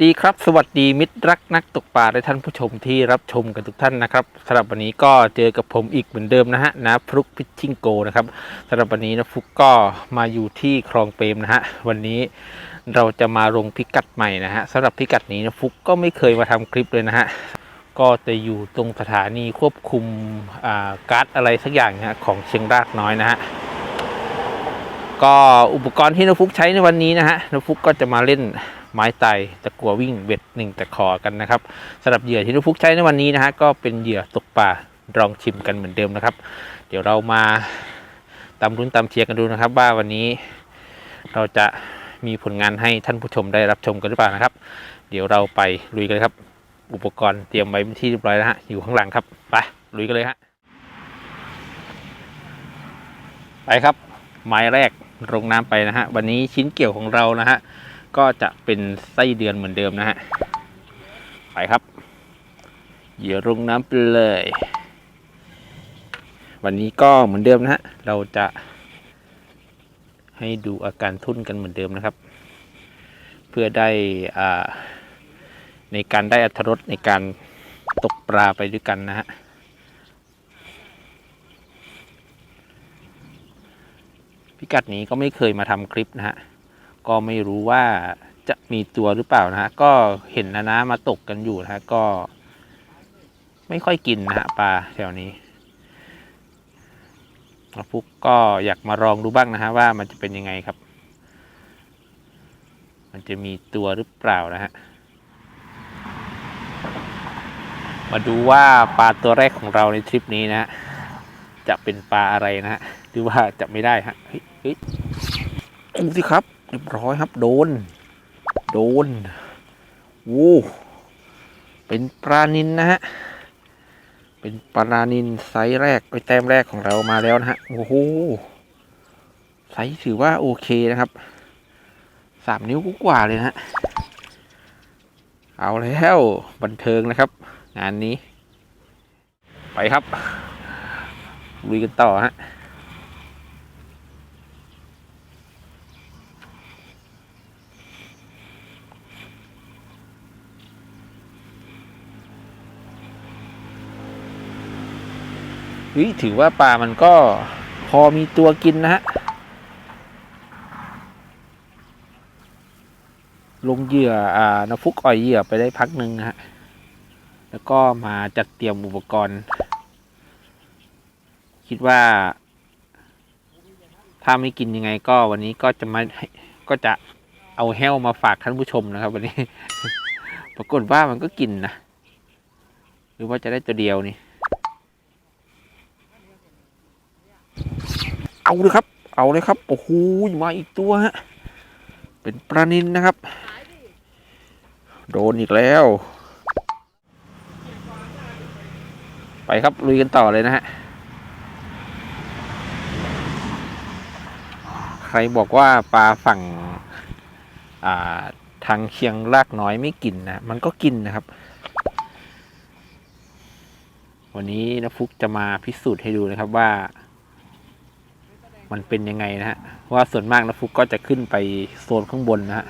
สวัสดีครับ สวัสดีมิตรรักนักตกปลาและท่านผู้ชมที่รับชมกันทุกท่านนะครับสำหรับวันนี้ก็เจอกับผมอีกเหมือนเดิมนะฮะนะฟลุกพิชชิงโกนะครับสำหรับวันนี้นะฟลุกก็มาอยู่ที่คลองเปรมนะฮะวันนี้เราจะมาลงพิกัดใหม่นะฮะสำหรับพิกัดนี้นะฟลุกก็ไม่เคยมาทำคลิปเลยนะฮะก็จะอยู่ตรงสถานีควบคุมอ่าการ์ดอะไรสักอย่างนะฮะของเชียงรากน้อยนะฮะก็อุปกรณ์ที่นฟุกใช้ในวันนี้นะฮะนฟุกก็จะมาเล่น ไม้ไตตะกัววิ่งเบ็ดหนึ่งตะขอกันนะครับสำหรับเหยื่อที่นกฟุกใช้ในวันนี้นะฮะก็เป็นเหยื่อตกปลาลองชิมกันเหมือนเดิมนะครับ เดี๋ยวเรามาตามรุ้นตามเชียร์กันดูนะครับ ว่าวันนี้เราจะมีผลงานให้ท่านผู้ชมได้รับชมกันหรือเปล่านะครับ เดี๋ยวเราไปลุยกันครับ อุปกรณ์เตรียมไว้ที่เรียบร้อยแล้วฮะอยู่ข้างหลังครับไปลุยกันเลยฮะไปครับไม้แรกลงน้ำไปนะฮะวันนี้ชิ้นเกี่ยวของเรานะฮะ ก็จะเป็นไส้เดือนเหมือนเดิมนะฮะ ไปครับเหยื่อลงน้ำไปเลย วันนี้ก็เหมือนเดิมนะฮะ เราจะให้ดูอาการทุ่นกันเหมือนเดิมนะครับ เพื่อได้อ่าในการได้อัธรสในการตกปลาไปด้วยกันนะฮะพิกัดนี้ก็ไม่เคยมาทำคลิปนะฮะ ก็ไม่รู้ว่าจะมีตัวหรือเปล่านะฮะ ก็เห็นนะนะมาตกกันอยู่นะฮะ ก็ ไม่ค่อยกินนะฮะปลาแถวนี้พุกก็อยากมาลองดูบ้างนะฮะว่ามันจะเป็นยังไงครับ มันจะมีตัวหรือเปล่านะฮะ มาดูว่าปลาตัวแรกของเราในทริปนี้นะฮะจะเป็นปลาอะไรนะฮะหรือว่าจะไม่ได้ฮะ เฮ้ยเฮ้ยดูสิครับ เรียบร้อยครับ โดน โดนโว้เป็นปลานินนะฮะ เป็นปลานินไซส์แรกไปแต้มแรกของเรามาแล้วนะฮะ โอ้โห ไซส์ถือว่าโอเคนะครับ สามนิ้วกว่าเลยนะฮะ เอาแล้วบันเทิงนะครับ งานนี้ ไปครับ ลุยกันต่อฮะ เฮ้ยถือว่าปลามันก็พอมีตัวกินนะฮะ ลงเหยื่ออ่านฟุกอ่อยเหยื่อไปได้พักหนึ่งนะฮะ แล้วก็มาจัดเตรียมอุปกรณ์ คิดว่า ถ้าไม่กินยังไงก็วันนี้ก็จะมาก็จะเอาแห้วมาฝากท่านผู้ชมนะครับวันนี้ ปรากฏว่ามันก็กินนะ หรือว่าจะได้ตัวเดียวนี่ เอาเลยครับ เอาเลยครับ โอ้โหมาอีกตัวฮะ เป็นปลานินนะครับ โดนอีกแล้ว ไปครับ ลุยกันต่อเลยนะฮะ ใครบอกว่าปลาฝั่งอ่าทางเชียงรากน้อยไม่กินนะ มันก็กินนะครับ วันนี้นะฟุกจะมาพิสูจน์ให้ดูนะครับว่า มันเป็นยังไงนะฮะว่าส่วนมากนะฟุกก็จะขึ้นไปโซนข้างบนนะฮะ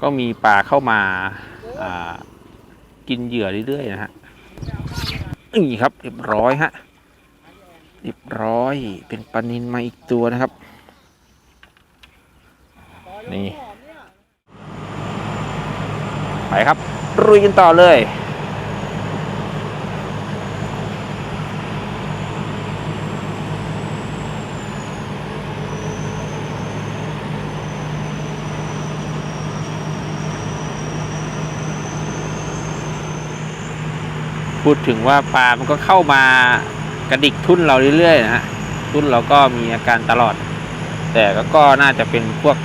ก็มีปลาเข้ามาอ่ากินเหยื่อเรื่อยๆนะฮะนี่ครับเรียบร้อยฮะเรียบร้อยเป็นปลานินมาอีกตัวนะครับ นี่ไปครับรุยกันต่อเลย พูดถึงว่าปลา มันก็เข้ามากระดิกทุ่นเราเรื่อยๆนะฮะ ทุ่นเราก็มีอาการตลอด แต่ก็น่าจะเป็นพวก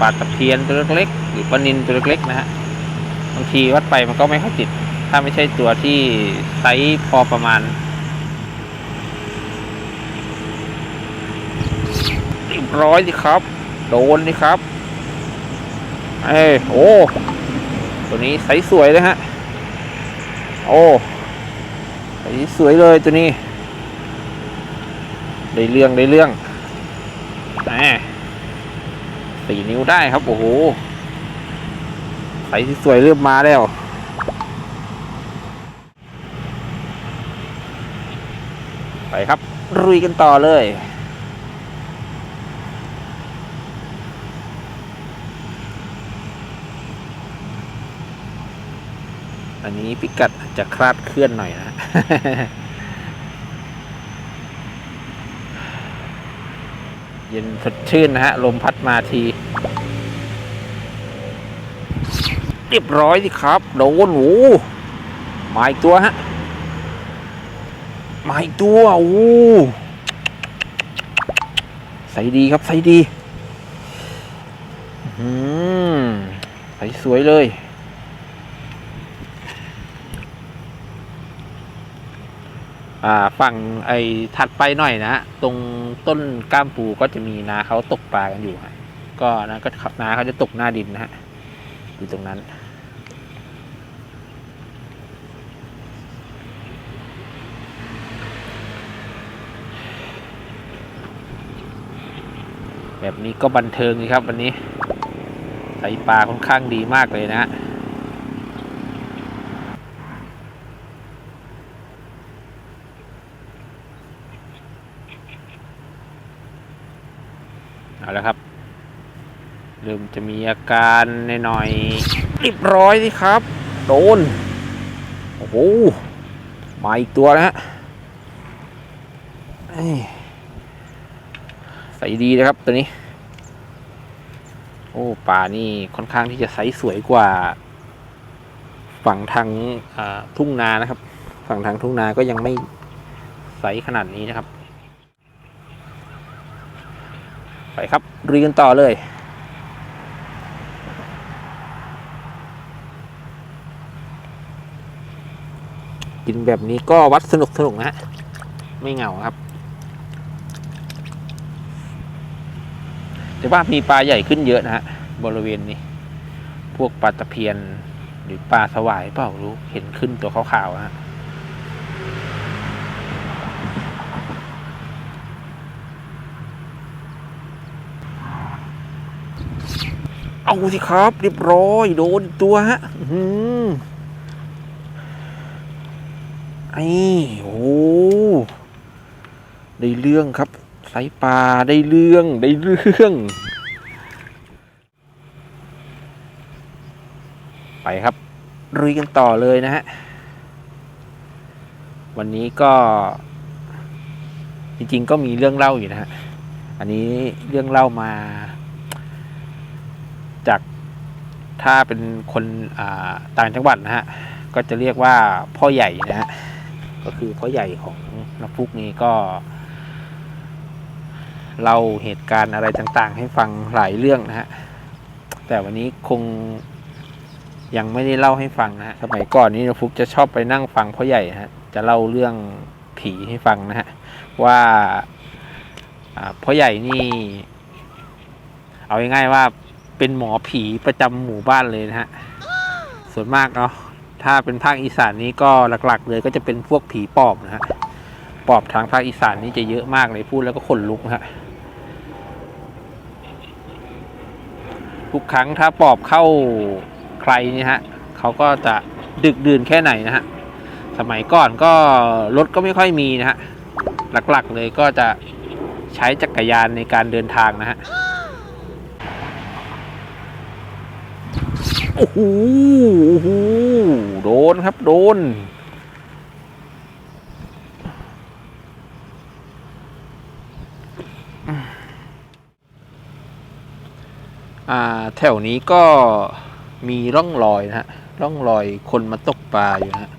ปลาตะเพียนตัวเล็กๆหรือปลานินตัวเล็กๆนะฮะ บางทีวัดไปมันก็ไม่ค่อยติด ถ้าไม่ใช่ตัวที่ไซส์พอประมาณเรียบร้อยสิครับ โดนสิครับ เอ้โอ้ ตัวนี้ไซส์สวยเลยฮะ โอ้ยสวยเลยตัวนี้ ได้เรื่องได้เรื่องแหมสี่นิ้วได้ครับ โอ้โหใสที่สวยเริ่มมาแล้วไปครับรุยกันต่อเลย นี้พิกัดอาจจะคลาดเคลื่อนหน่อยนะ เย็นสดชื่นนะฮะ ลมพัดมาที เรียบร้อยสิครับ โดนโอ้มาอีกตัวฮะ มาอีกตัวโอ้ใส่ดีครับ ใส่ดี อืมใส่สวยเลย อ่า ฝั่งไอ้ถัดไปหน่อยนะตรงต้นก้ามปูก็จะมีนาเขาตกปลากันอยู่ฮะก็นะก็นาเขาจะตกหน้าดินนะฮะอยู่ตรงนั้น แบบนี้ก็บันเทิงดีครับวันนี้ใส่ปลาค่อนข้างดีมากเลยนะฮะ เอาละครับ เริ่มจะมี อาการหน่อยๆเรียบร้อยสิครับ โดน โอ้โห มาอีกตัวนะฮะใส่ดีนะครับตัวนี้ โอ้ป่านี่ค่อนข้างที่จะไซส์สวยกว่า ฝั่งทางทุ่งนานะครับ ฝั่งทางทุ่งนาก็ยังไม่ไซส์ขนาดนี้นะครับ ไปครับเรียนต่อเลย กินแบบนี้ก็วัดสนุกสนุกนะฮะไม่เหงาครับแต่ว่ามีปลาใหญ่ขึ้นเยอะนะฮะบริเวณนี้ พวกปลาตะเพียนหรือปลาสวายเปล่ารู้เห็นขึ้นตัวขาวๆนะฮะเอาสิครับ เรียบร้อย โดนตัวฮะ อื้อหือไอ้ โอ้ได้เรื่องครับสายปลาได้เรื่องได้เรื่อง ไปครับรุยกันต่อเลยนะฮะ วันนี้ก็ จริงๆก็มีเรื่องเล่าอยู่นะฮะ อันนี้เรื่องเล่ามา จากถ้าเป็นคนต่างจังหวัดนะฮะ ก็จะเรียกว่าพ่อใหญ่นะฮะ ก็คือพ่อใหญ่ของนักฟุกนี้ก็เล่าเหตุการณ์อะไรต่างๆ ให้ฟังหลายเรื่องนะฮะ แต่วันนี้คงยังไม่ได้เล่าให้ฟังนะฮะ สมัยก่อนนี้นักฟุกจะชอบไปนั่งฟังพ่อใหญ่ฮะ จะเล่าเรื่องผีให้ฟังนะฮะ ว่าพ่อใหญ่นี่ เอาง่ายๆว่าเป็นหมอผีประจำหมู่บ้านเลยนะฮะ ส่วนมากเนาะ ถ้าเป็นภาคอีสานนี้ก็หลักๆ เลยก็จะเป็นพวกผีปอบนะฮะปอบทางภาคอีสานนี่จะเยอะมากเลยพูดแล้วก็ขนลุกนะฮะทุกครั้งถ้าปอบเข้าใครเนี่ยฮะเขาก็จะดึกดื่นแค่ไหนนะฮะสมัยก่อนก็รถก็ไม่ค่อยมีนะฮะหลักๆเลยก็จะใช้จักรยานในการเดินทางนะฮะโอ้โห นครับ โดน อ่า แถวนี้ก็มีร่องรอยนะฮะ ร่องรอยคนมาตกปลาอยู่นะฮะ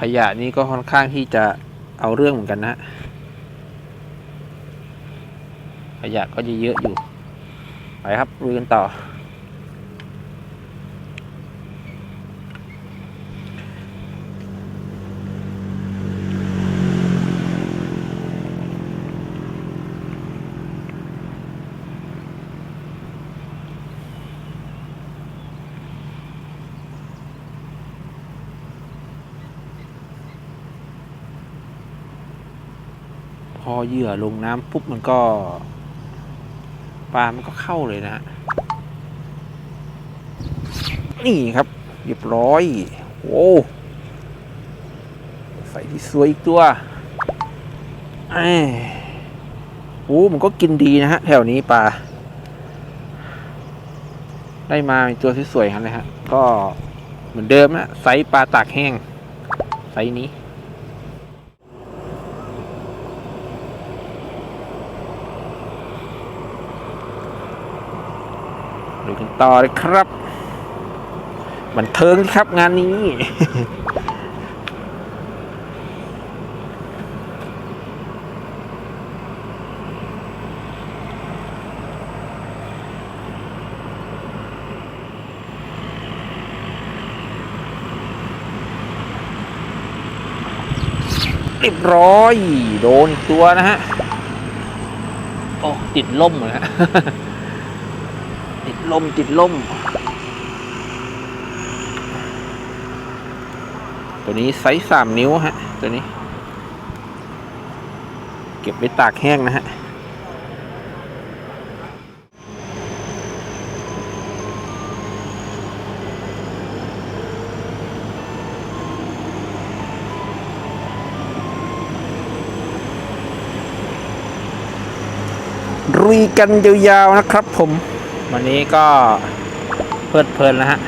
ขยะนี้ก็ค่อนข้างที่จะเอาเรื่องเหมือนกันนะฮะขยะก็จะเยอะอยู่ ไปครับลุยกันต่อ พ อเหยื่อลงน้ำปุ๊บมันก็ปลามันก็เข้าเลยนะฮะนี่ครับเรียบร้อยโอ้ใส่ที่สวยอีกตัวไอ้โอ้มันก็กินดีนะฮะ แถวนี้ปลา ได้มาตัวสวยๆครับเลยฮะ ก็เหมือนเดิมนะไซส์ปลาตากแห้ง ไซส์นี้ ดูกัน ต่อเลยครับบันเทิงครับงานนี้เรียบร้อย โดนตัวนะฮะ โอ้ ติดล่มเลยฮะ ลมติดลมตัวนี้ไซส์สามนิ้วฮะ ตัวนี้ เก็บไว้ตากแห้งนะฮะรุยกันยาวๆนะครับผม วันนี้ก็เพลิดเพลินนะฮะ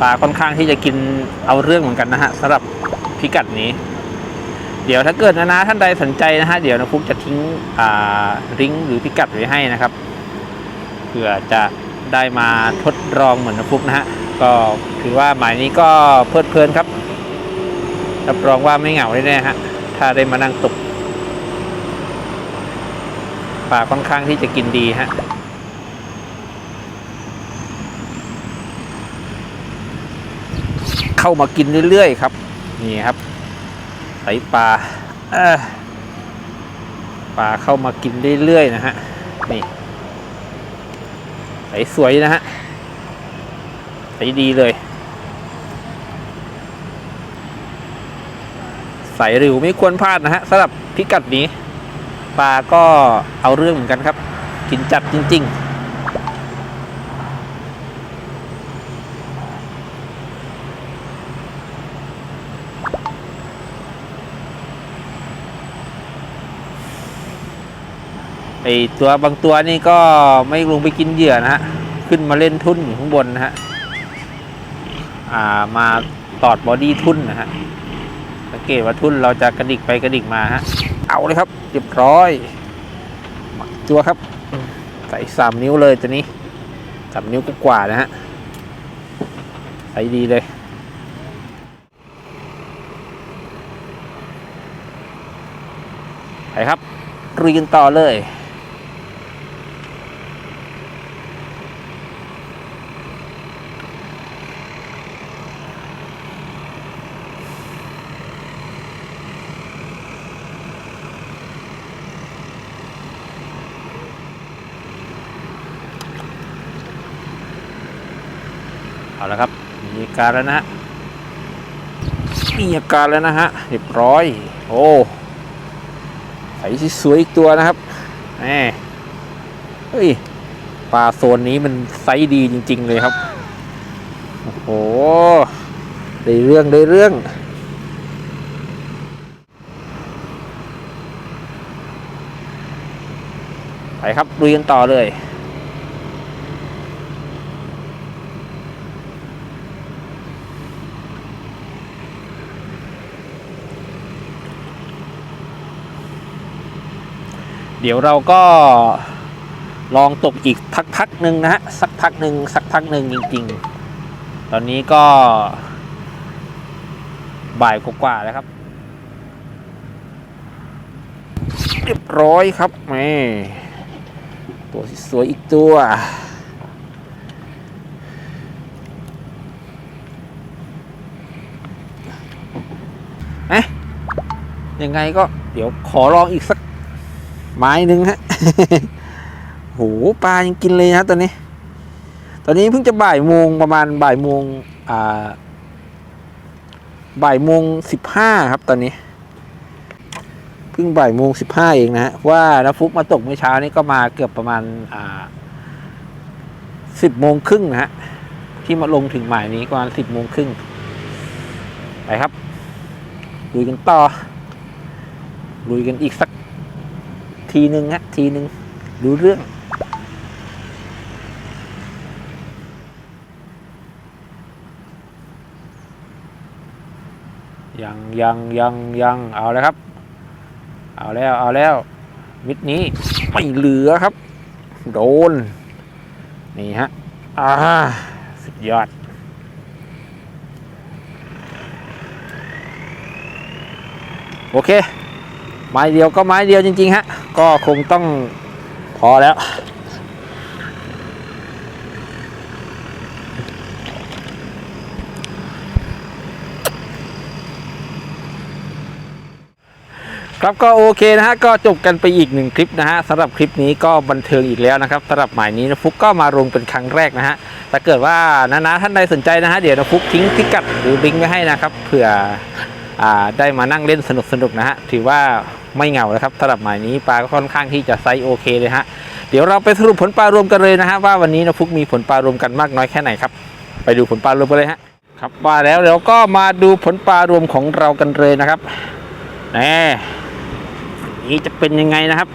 ปลาค่อนข้างที่จะกินเอาเรื่องเหมือนกันนะฮะสำหรับพิกัดนี้ เดี๋ยวถ้าเกิดนะนะท่านใดสนใจนะฮะเดี๋ยวนะฟุกจะทิ้งอ่าลิงหรือพิกัดไว้ให้นะครับเผื่อจะได้มาทดลองเหมือนนะฟุกนะฮะก็ถือว่าหมายนี้ก็เพลิดเพลินครับรับรองว่าไม่เหงาแน่ๆฮะถ้าได้มานั่งตก ปลาค่อนข้างที่จะกินดีฮะเข้ามากินเรื่อยๆครับ นี่ครับไสปลาปลาเข้ามากินเรื่อยๆนะฮะนี่ใสสวยนะฮะใสดีเลย ใสหริวไม่ควรพลาดนะฮะสำหรับพิกัดนี้ ปลาก็เอาเรื่องเหมือนกันครับ กินจัดจริง ๆไอตัวบางตัวนี่ก็ไม่ลงไปกินเหยื่อนะฮะ ขึ้นมาเล่นทุ่นอยู่ข้างบนนะฮะ อ่ามาตอดบอดี้ทุ่นนะฮะ สังเกตว่าทุ่นเราจะกระดิกไปกระดิกมาฮะ เอาเลยครับ เรียบร้อยมาอีกตัวครับ ใส่สามนิ้วเลยตัวนี้สามนิ้วกกว่านะฮะ ใส่ดีเลยไปครับรุยกันต่อเลย เอาละครับ มีอา การแล้วนะมีอาการแล้วนะฮะเรียบร้อย โอ้ใส่สวยอีกตัวนะครับแหมเฮ้ยปลาโซนนี้มันไซส์ดีจริง ๆ เลยครับ โอ้โหได้เรื่องได้เรื่องไปครับลุยกันต่อเลย เดี๋ยวเราก็ลองตกอีกพักพักๆหนึ่งนะฮะสักพักหนึ่งสักพักหนึ่งจริงๆ ตอนนี้ก็บ่ายกว่าแล้วครับ เรียบร้อยครับแม่ตัวสวยอีกตัวเอ๊ะยังไงก็เดี๋ยวขอลองอีกสัก ไม้หนึ่งฮะโหปลายังกินเลยนะตอนนี้ ตอนนี้เพิ่งจะบ่ายโมงประมาณบ่ายโมงอ่าบ่ายโมงสิบห้าครับตอนนี้ เพิ่งบ่ายโมงสิบห้าเองนะฮะว่านะฟุกมาตกเมื่อเช้านี้ก็มาเกือบประมาณอ่าสิบโมงครึ่งนะฮะที่มาลงถึงหมายนี้ประมาณสิบโมงครึ่งไปครับลุยกันต่อลุยกันอีกสัก ทีหนึ่งฮะทีหนึ่งดูเรื่อง ยังยังยังยังเอาแล้วครับ เอาแล้วเอาแล้ว มิดนี้ไม่เหลือครับ โดน นี่ฮะอ่าสุดยอดโอเค ไม้เดียวก็ไม้เดียวจริง ๆ ฮะ ก็คงต้องพอแล้ว ครับก็โอเคนะฮะ ก็จบกันไปอีกหนึ่งคลิปนะฮะสำหรับคลิปนี้ก็บันเทิงอีกแล้วนะครับสำหรับหมายนี้นะฟุกก็มาลงเป็นครั้งแรกนะฮะถ้าเกิดว่านาๆท่านใดสนใจนะฮะเดี๋ยวนะฟุกทิ้งพิกัดหรือลิงก์ไว้ให้นะครับเผื่อ ได้มานั่งเล่นสนุกๆนะฮะถือว่าไม่เหงานะครับสำหรับหมายนี้ปลาก็ค่อนข้างที่จะไซส์โอเคเลยฮะเดี๋ยวเราไปสรุปผลปลารวมกันเลยนะฮะว่าวันนี้นะฟุกมีผลปลารวมกันมากน้อยแค่ไหนครับ ไปดูผลปลารวมกันเลยฮะครับว่าแล้วเดี๋ยวก็มาดูผลปลารวมของเรากันเลยนะครับแน่นี้จะเป็นยังไงนะครับ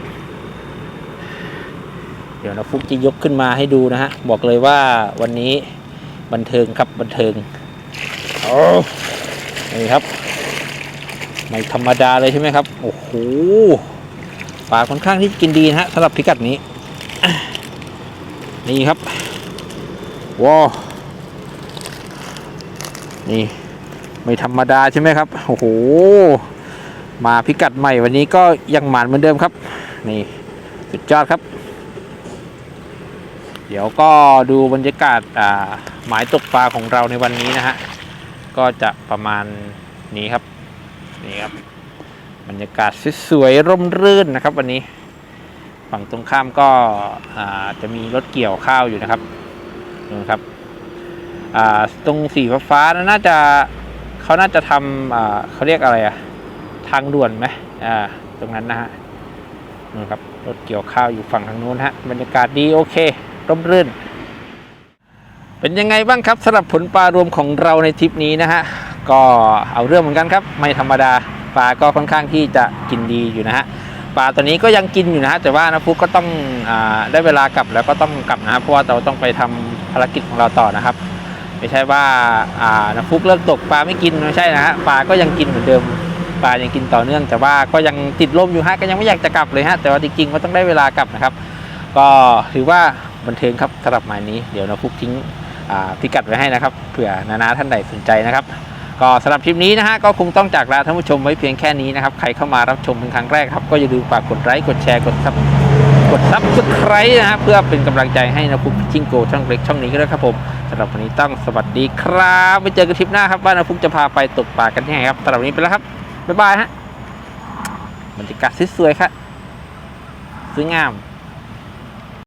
เดี๋ยวนะฟุกจะยกขึ้นมาให้ดูนะฮะบอกเลยว่าวันนี้บันเทิงครับบันเทิงโอ้นี่ครับ ไม่ธรรมดาเลยใช่ไหมครับ โอ้โหปลาค่อนข้างที่กินดีนะฮะสำหรับพิกัดนี้ นี่ครับว้าวนี่ ไม่ธรรมดาใช่ไหมครับ โอ้โห มาพิกัดใหม่วันนี้ก็ยังหมานเหมือนเดิมครับ นี่สุดยอดครับ เดี๋ยวก็ดูบรรยากาศหมายตกปลาของเราในวันนี้นะฮะ ก็จะประมาณนี้ครับ นี่ครับบรรยากาศสวยๆร่มรื่นนะครับ วันนี้ ฝั่งตรงข้ามก็จะมีรถเกี่ยวข้าวอยู่นะครับนู่ครับตรงสีฟ้าน่าจะเขาน่าจะทำเขาเรียกอะไรอะทางด่วนไหมตรงนั้นนะฮะนู่ครับรถเกี่ยวข้าวอยู่ฝั่งทางนู้นฮะบรรยากาศดีโอเค ร่มรื่น เป็นยังไงบ้างครับสำหรับผลปลารวมของเราในทริปนี้นะฮะก็เอาเรื่องเหมือนกันครับ ไม่ธรรมดาปลาก็ค่อนข้างที่จะกินดีอยู่นะฮะปลาตัวนี้ก็ยังกินอยู่นะฮะแต่ว่านะฟุกก็ต้องอได้เวลากลับแล้วก็ต้องกลับนะฮะเพราะว่าเราต้องไปทำภารกิจของเราต่อนะครับ ไม่ใช่ว่าอ่านะฟุกเลิกตกปลาไม่กินไม่ใช่นะฮะปลาก็ยังกินเหมือนเดิมปลายังกินต่อเนื่อง แต่ว่าก็ยังติดลมอยู่ฮะก็ยังไม่อยากจะกลับเลยฮะแต่ว่าจริงๆก็ต้องได้เวลากลับนะครับ ก็ถือว่าบันเทิงครับสำหรับหมายนี้เดี๋ยวนะฟุกทิ้ง พิกัดไว้ให้นะครับเผื่อนานาท่านใดสนใจนะครับ ก็สำหรับคลิปนี้นะฮะก็คงต้องจากลาท่านผู้ชมไว้เพียงแค่นี้นะครับใครเข้ามารับชมเป็นครั้งแรกครับก็อย่าลืมฝากกดไลค์กดแชร์กดซับกดซับสไครต์นะฮะเพื่อเป็นกำลังใจให้นะฟุกชิงโกช่องเล็กช่องนี้ก็ด้ครับผมสำหรับวันนี้ต้องสวัสดีครับไปเจอกันทริปหน้าครับว่านะฟุกจะพาไปตกปลากันที่ไหนครับสำหรับวันนี้ไปแล้วครับบ๊ายบายฮะบรรยากาศสวยๆครับสวยงาม